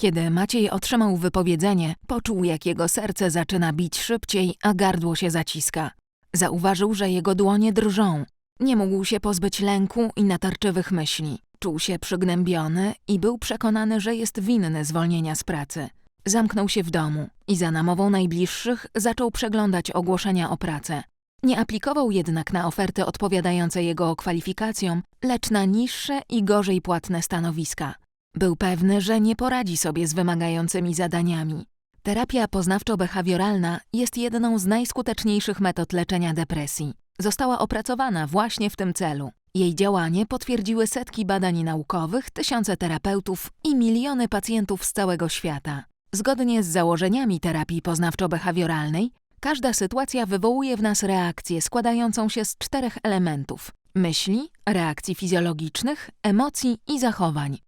Kiedy Maciej otrzymał wypowiedzenie, poczuł, jak jego serce zaczyna bić szybciej, a gardło się zaciska. Zauważył, że jego dłonie drżą. Nie mógł się pozbyć lęku i natarczywych myśli. Czuł się przygnębiony i był przekonany, że jest winny zwolnienia z pracy. Zamknął się w domu i za namową najbliższych zaczął przeglądać ogłoszenia o pracę. Nie aplikował jednak na oferty odpowiadające jego kwalifikacjom, lecz na niższe i gorzej płatne stanowiska. Był pewny, że nie poradzi sobie z wymagającymi zadaniami. Terapia poznawczo-behawioralna jest jedną z najskuteczniejszych metod leczenia depresji. Została opracowana właśnie w tym celu. Jej działanie potwierdziły setki badań naukowych, tysiące terapeutów i miliony pacjentów z całego świata. Zgodnie z założeniami terapii poznawczo-behawioralnej, każda sytuacja wywołuje w nas reakcję składającą się z czterech elementów: myśli, reakcji fizjologicznych, emocji i zachowań.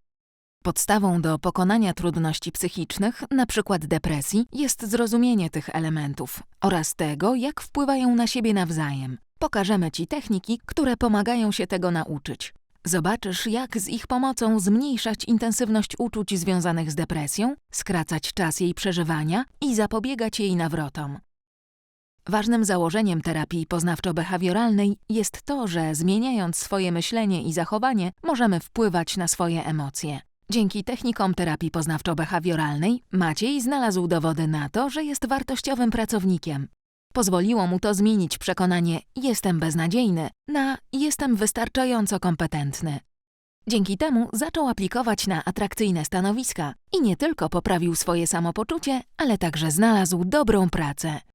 Podstawą do pokonania trudności psychicznych, np. depresji, jest zrozumienie tych elementów oraz tego, jak wpływają na siebie nawzajem. Pokażemy Ci techniki, które pomagają się tego nauczyć. Zobaczysz, jak z ich pomocą zmniejszać intensywność uczuć związanych z depresją, skracać czas jej przeżywania i zapobiegać jej nawrotom. Ważnym założeniem terapii poznawczo-behawioralnej jest to, że zmieniając swoje myślenie i zachowanie, możemy wpływać na swoje emocje. Dzięki technikom terapii poznawczo-behawioralnej Maciej znalazł dowody na to, że jest wartościowym pracownikiem. Pozwoliło mu to zmienić przekonanie jestem beznadziejny na jestem wystarczająco kompetentny. Dzięki temu zaczął aplikować na atrakcyjne stanowiska i nie tylko poprawił swoje samopoczucie, ale także znalazł dobrą pracę.